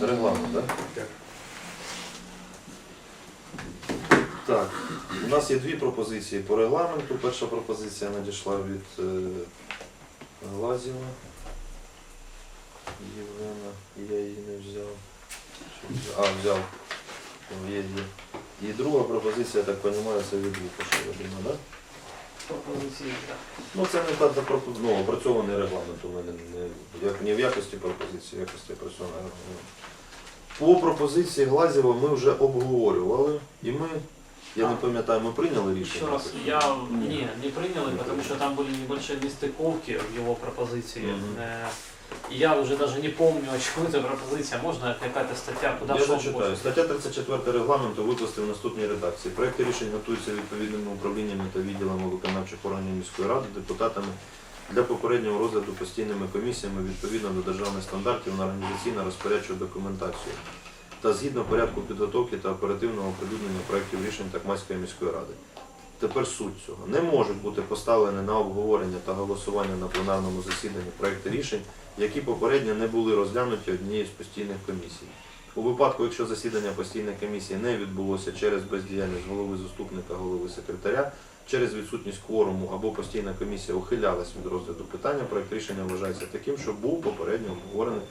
Регламент, так? Так. Так, у нас є дві пропозиції по регламенту. Перша пропозиція надійшла від е, Глазіва. Євгена, я її не взяв. А, взяв. Є, є. І друга пропозиція, я так розумію, це від Лукаша, Вадима, так? Пропозиції. Ну це не та, та пропо- ну, опрацьований регламент у мене не, як, не в якості пропозиції, якості опрацьованого регламенту. По пропозиції Глазєва ми вже обговорювали, і ми, я не пам'ятаю, ми прийняли рішення. Еще раз, я не, не принял, потому что там были небольшие нестыковки в его пропозиции. Мгм. Э, и Я уже даже не помню, о чем эта пропозиция. Можно какая-то статья, куда Я шел зачитаю. больше? Стаття 34 регламенту викласти в наступній редакції. Проекти рішень готуються відповідними управліннями та відділами виконавчих органів міської ради, депутатами для попереднього розгляду постійними комісіями відповідно до державних стандартів на організаційно-розпорядчу документацію та згідно порядку підготовки та оперативного оприлюднення проєктів рішень Такмацької міської ради. Тепер суть цього. Не можуть бути поставлені на обговорення та голосування на пленарному засіданні проекти рішень, які попередньо не були розглянуті однією з постійних комісій. У випадку, якщо засідання постійної комісії не відбулося через бездіяльність голови заступника голови секретаря, через відсутність кворуму або постійна комісія ухилялась від розгляду питання, проект рішення вважається таким, що був попередньо обговорений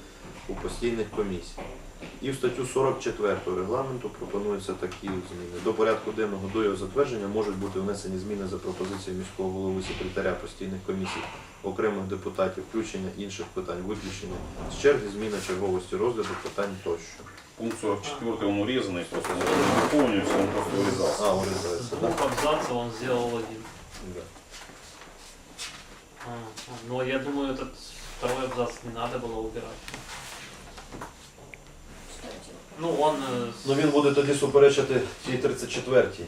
у постійних комісій. І в статтю 44 регламенту пропонуються такі зміни. До порядку денного до його затвердження можуть бути внесені зміни за пропозицією міського голови секретаря постійних комісій, окремих депутатів, включення інших питань, виключення з черги, зміна черговості розгляду питань тощо. Пункт 44 он урезанный, просто не помню, все, он просто урезался. А, С урізається, так? двух абзацев он сделал один. Да. А, Но я думаю, этот второй абзац не надо было убирать. Ну, он, э, с- Ну він буде тоді суперечити тій 34-й.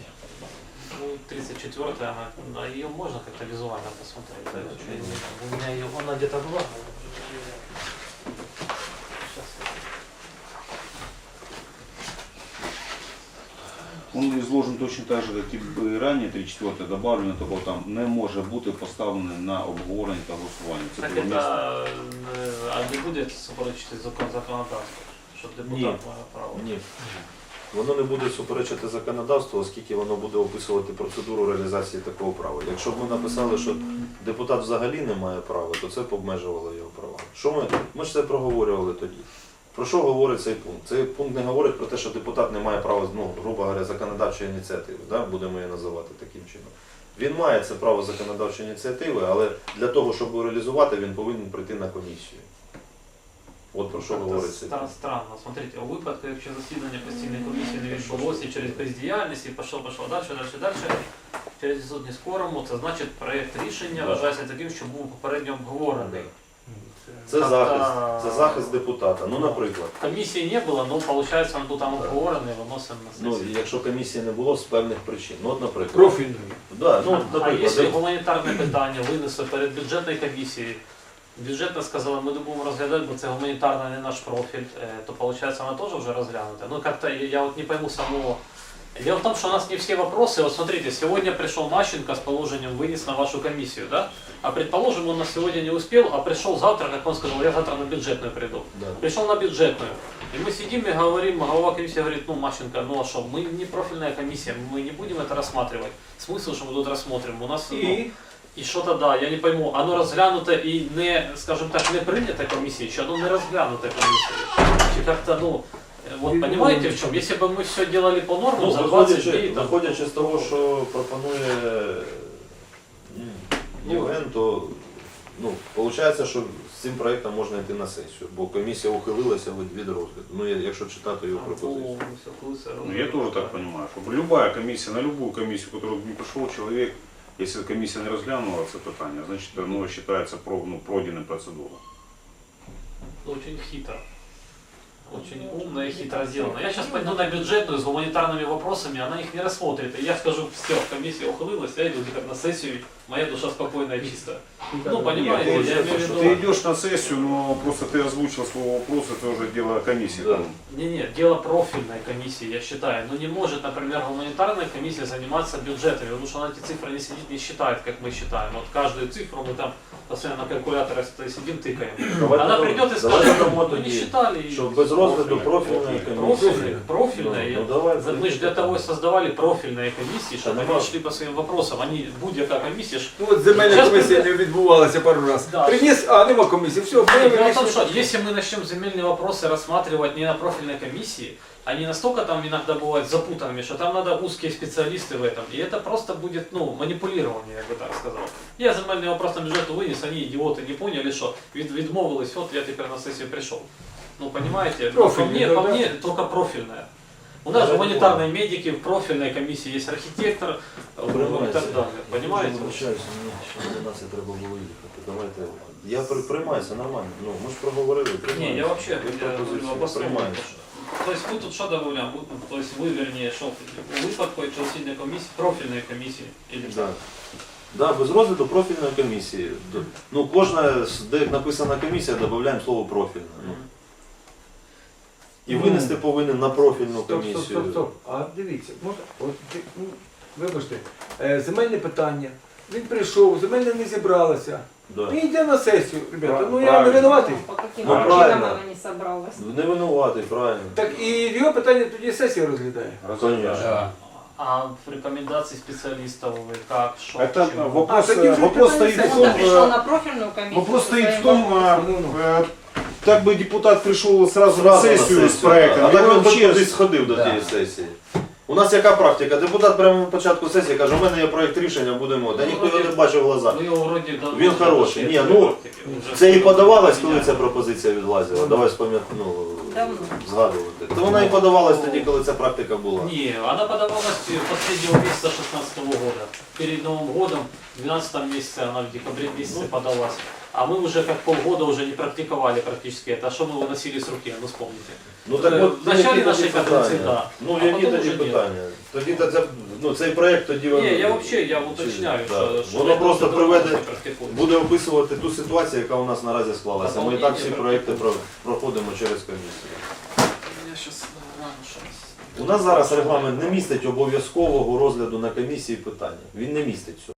ну, 34 она, на ее можно как-то визуально посмотреть. да, что я не знаю. У меня ее, она где-то была. Сейчас. Он изложен точно так же, как и ранее, 34 добавлено, того там не може бути поставлений на обговорення та голосування. Це Так було місце. это, э, а не будет супрочити закон законодавства, щоб депутат Ні. має право. Ні. Воно не буде суперечити законодавству, оскільки воно буде описувати процедуру реалізації такого права. Якщо б ми написали, що депутат взагалі не має права, то це б обмежувало його права. Що ми, ми ж це проговорювали тоді. Про що говорить цей пункт? Цей пункт не говорить про те, що депутат не має права, ну, грубо говоря, законодавчої ініціативи, да? будемо її називати таким чином. Він має це право законодавчої ініціативи, але для того, щоб його реалізувати, він повинен прийти на комісію. От про що Как-то говорить стра- странно. Смотрите, у випадку, якщо засідання постійної комісії не відбулося і через бездіяльність і пішло, пішло далі, далі, далі, через відсутність кворуму, це значить проєкт рішення Да. вважається таким, що був попередньо обговорений. Це Тобто, захист, це захист депутата. Ну, наприклад. Комісії не було, ну, виходить, він був там обговорений, виносимо на Ну, якщо комісії не було з певних причин. Ну, от, наприклад. Профільний. Да, ну, а якщо гуманітарне питання винесли перед бюджетною комісією, бюджетна сказала, ми не будемо розглядати, бо це гуманітарна не наш профіль, е, то виходить, вона теж вже розглянута. Ну, как-то я, я вот не пойму самого. Дело в том, что у нас не все вопросы, вот смотрите, сегодня пришел Мащенко с положением вынес на вашу комиссию, да? А предположим, он на сегодня не успел, а пришел завтра, как он сказал, я завтра на бюджетную приду. Да. Пришел на бюджетную. И мы сидим и говорим, голова комиссии говорит, ну, Мащенко, ну а что, мы не профильная комиссия, мы не будем это рассматривать. Смысл, что мы тут рассмотрим? У нас, ну, І и что-то, да, я не пойму, оно разглянуто и не, скажем так, не принято комиссией, еще оно не разглянуто комиссией. Чи как-то, ну, э, вот И, понимаете ну, в чем? Если бы мы все делали по нормам, Ну, за 20 дней, виходячи, там, виходячи з того, що пропонує м, Євген, то ну, виходить, що з цим проєктом можна йти на сесію, бо комісія ухилилася від, від розгляду. Ну, я- якщо читати його пропозицію. полностью, лысый Ну, я тоже так понимаю, что любая комиссия, на любую комиссию, в которую не пришел человек, если комиссия не розглянула це питання, значит оно считается про, ну, процедурой. Очень хитро. Очень умно и хитро сделано. Я сейчас пойду на бюджетную с гуманитарными вопросами, она их не рассмотрит. И я скажу, все, комиссия ухылылась, я иду как на сессию, моя душа спокойная и чистая. Ну, понимаете, Нет, я ты, имею в виду... ты идешь на сессию, но просто ты озвучил свой вопрос, это уже дело комиссии. Да. там. Не-не, дело профильной комиссии, я считаю. Но не может, например, гуманитарная комиссия заниматься бюджетами, потому что она эти цифры не сидит, не считает, как мы считаем. Вот каждую цифру мы там постоянно на калькуляторе сидим, тыкаем. Она придет и скажет, ну не считали. без розгляду Профільне. профільної Профильная, комісії. профильная. Ну, ну, давай, Мы же для того и создавали профильные комиссии, чтобы нема. они шли по своим вопросам. Они, будь-яка комиссия, ж- Ну от земельна Щас комісія при- не відбувалася пару разів. Да. Приніс, а нема комісії, все, Дело прийняли в том, рішення. что если мы начнем земельные вопросы рассматривать не на профильной комиссии, они настолько там иногда бывают запутанными, что там надо узкие специалисты в этом. И это просто будет, ну, манипулирование, я бы так сказал. Я земельный вопрос на бюджет вынес, они идиоты не поняли, что від, відмовились, вот я теперь на сессию пришел. Ну, понимаете, ну, по Профильный, мне, да, по да. мне только профильная. У нас Да, же я гуманитарные медики в профильной комиссии, есть архитектор э, и так далее. Понимаете? Я вибачаюся, мені ще до нас і треба було їхати. Давайте. Я при- приймаюся нормально. Ну, ми ж проговорили. Не, приймаюся. я вообще Я я говорю пропозицію об основном. приймаюся. То есть мы тут что добавляем? Вы- То есть вы, вернее, что у випадку сильной комиссии, профильной комиссии или Да. Да, без розгляду профільної комісії. Д- Ну, кожна, з- де написана комісія, додаємо слово профільна. Ну. І Ну. винести повинен на профільну Стоп, стоп, комісію. стоп, стоп. А дивіться, можна, от, ти- ну, вибачте, е, земельне питання. Він прийшов, земельне не зібралося. Да. Він йде на сесію, ребята. Ну я не Правильно. винуватий. По каким Ну, причинам правильно. она не собралась? Не винуватий, правильно. Так і його питання тоді сесія розглядає. Конечно. А в рекомендации специалистов вы как, что, Это к чему? вопрос, А, такие же вопрос питания стоит в есть. том, Он пришел э, на профильную комиссию. вопрос со стоит в своим том, вопросом. а, Ну, ну. э, так бы депутат пришел сразу на Зразу на сессию с сесію, проектом. А так его він хоч вообще кудись сходив до Да. тієї сесії. У нас яка практика? Депутат прямо на початку сесії каже, у мене є проєкт рішення, будемо. Та ніхто його не бачив в глаза. Вы его вроде давно Він уже хороший. вообще Ні, ну, практики, уже Це і сколько подавалось, лет коли ця меняли. пропозиція відлазила. Давай спам'ят... ну, Давно. згадувати. То вона і подавалась тоді, коли ця практика була. Не, она подавалась последнего месяца 16 года. Перед Новым годом, в 12 месяце, она в декабре месяце подалась. А мы уже как полгода уже не практиковали практически это. А что мы выносили с руки, ну вспомните. Ну так Е, от в началі які тоді нашої каденції, питання? да. Ну А які потім тоді вже ні. питання? Тоді та це, ну, цей проєкт тоді Не, я вообще, я уточняю, Да. что, что Воно это просто уже приведе- давно не практикується. буде описувати ту ситуацію, яка у нас наразі склалася. Ми і так всі Доповнення проєкти про- проходимо через комісію. Я сейчас рано щас. У нас зараз регламент не містить обов'язкового розгляду на комісії питання. Він не містить цього.